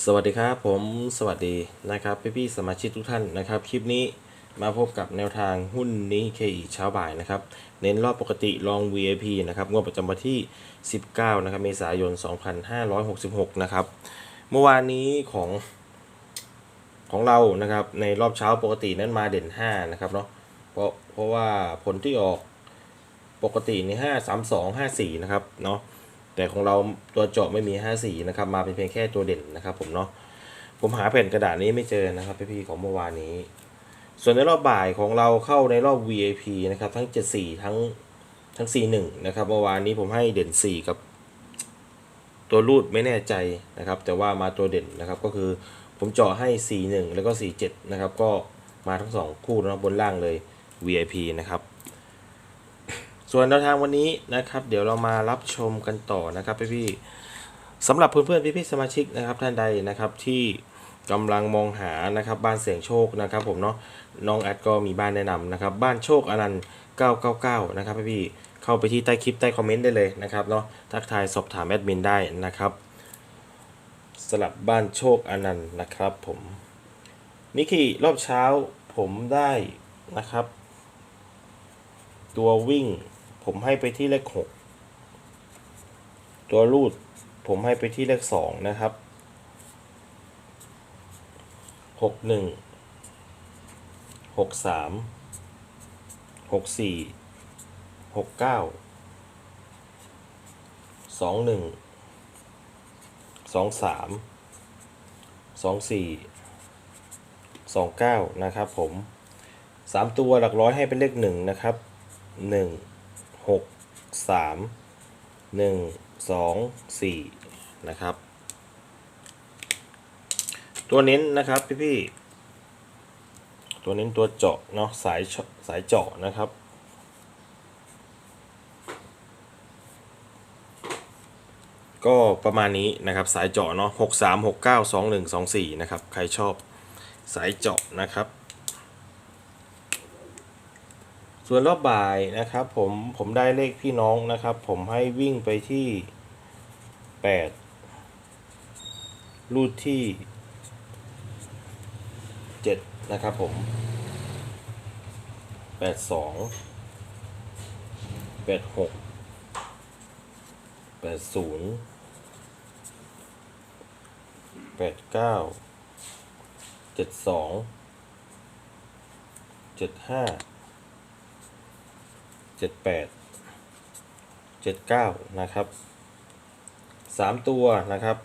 สวัสดีครับผมสวัสดีนะครับพี่พี่ๆสมาชิกทุกท่านนะครับ คลิปนี้มาพบกับแนวทางหุ้นนี้เคอีเช้าบ่ายนะครับ เน้นรอบปกติลอง VIP นะครับงวดประจำวันที่ 19นะครับเมษายน 2566 นะครับ เมื่อวานนี้ของของเรานะครับในรอบเช้าปกตินั้นมาเด่น 5 นะครับเนาะเพราะเพราะว่าผลที่ออกปกตินี่5 3 2 5 4 นะครับเนาะ แต่ของเราตัวเจาะไม่มี54นะครับ มาเป็นเพียงแค่ตัวเด่นนะครับ ผมเนาะ ผมหาแผ่นกระดาษนี้ไม่เจอนะครับพี่ๆของเมื่อวานนี้ ส่วนในรอบบ่ายของเราเข้าในรอบ VIP นะครับ ทั้ง74ทั้งทั้ง41นะครับ เมื่อวานนี้ผมให้เด่น 4 กับ ตัวรูดไม่แน่ใจนะครับ แต่ว่ามาตัวเด่นนะครับ ก็คือผมเจาะให้41แล้วก็47นะครับ ก็มาทั้งสองคู่นะบนล่างเลย VIP นะครับ ส่วนแนวทางวันนี้นะครับ เดี๋ยวเรามารับชมกันต่อนะครับพี่ๆสำหรับเพื่อนๆพี่ๆสมาชิกนะครับท่านใดนะครับที่กำลังมองหานะครับบ้านเสียงโชคนะครับผมเนาะน้องแอดก็มีบ้านแนะนำนะครับบ้านโชคอนันต์999 นะครับพี่ๆเข้าไปที่ใต้คลิปใต้คอมเมนต์ได้เลยนะครับเนาะทักทายสอบถามแอดมินได้นะครับสลับบ้านโชคอนันต์นะครับผมนิกกี้รอบเช้าผมได้นะครับ ตัววิ่ง ผมให้ไปที่เลขหกตัวรูดผมให้ไปที่เลขสองนะครับหกหนึ่งหกสามหกสี่หกเก้าสองหนึ่งสองสามสองสี่สองเก้านะครับผมสามตัวหลักร้อยให้เป็นเลขหนึ่งนะครับหนึ่ง หกสามหนึ่งสองสี่นะครับ ตัวเน้นนะครับพี่พี่ตัวเน้นตัวเจาะเนาะสายสายเจาะนะครับก็ประมาณนี้นะครับสายเจาะเนาะหกสามหกเก้าสองหนึ่งสองสี่นะครับ ใครชอบสายเจาะนะครับ ส่วนรอบบ่ายนะครับผมผมได้เลขพี่น้องนะครับ ผมให้วิ่งไปที่ 8 รูทที่ 7 นะครับผม 82 86 80 89 72 75 จ็ดสองเจ็ดห้าเจ็ดแปดเจ็ดเก้านะครับสามตัวนะครับ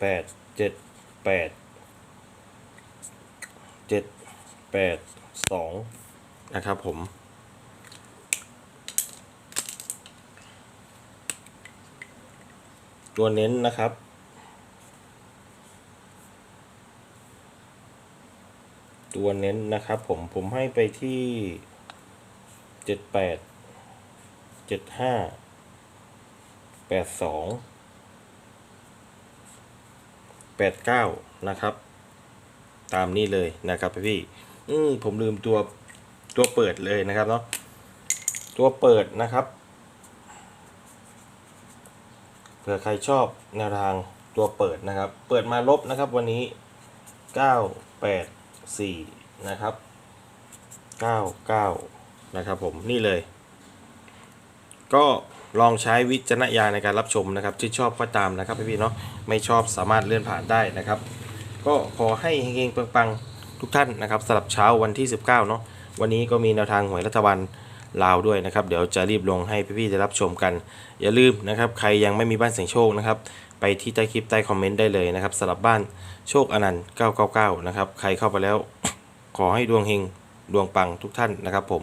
แปดเจ็ดแปดเจ็ดแปดสองนะครับผมตัวเน้นนะครับ ตัวเน้นนะครับผมผมให้ไปที่ เจ็ดแปดเจ็ดห้าแปดสองแปดเก้านะครับ ตามนี้เลยนะครับพี่อืมผมลืมตัวตัวเปิดเลยนะครับเนาะตัวเปิดนะครับเผื่อใครชอบแนวทางตัวเปิดนะครับ เปิดมาลบนะครับวันนี้เก้าแปดสี่นะครับเก้าเก้า นะครับผมนี่เลย ก็ลองใช้วิจารณญาณในการรับชมนะครับที่ชอบก็ตามนะครับพี่ๆเนาะไม่ชอบสามารถเลื่อนผ่านได้นะครับ ก็ขอให้เฮงๆปังๆทุกท่านนะครับสำหรับเช้าวันที่ 19เนาะวันนี้ก็มีแนวทางหวยรัฐบาลลาวด้วยนะครับ เดี๋ยวจะรีบลงให้พี่ๆได้รับชมกัน อย่าลืมนะครับ ใครยังไม่มีบ้านเสียงโชคนะครับ ไปที่ใต้คลิปใต้คอมเมนต์ได้เลยนะครับสำหรับบ้านโชคอนันต์999 นะครับ ใครเข้าไปแล้ว ขอให้ดวงเฮงดวงปังทุกท่านนะครับผม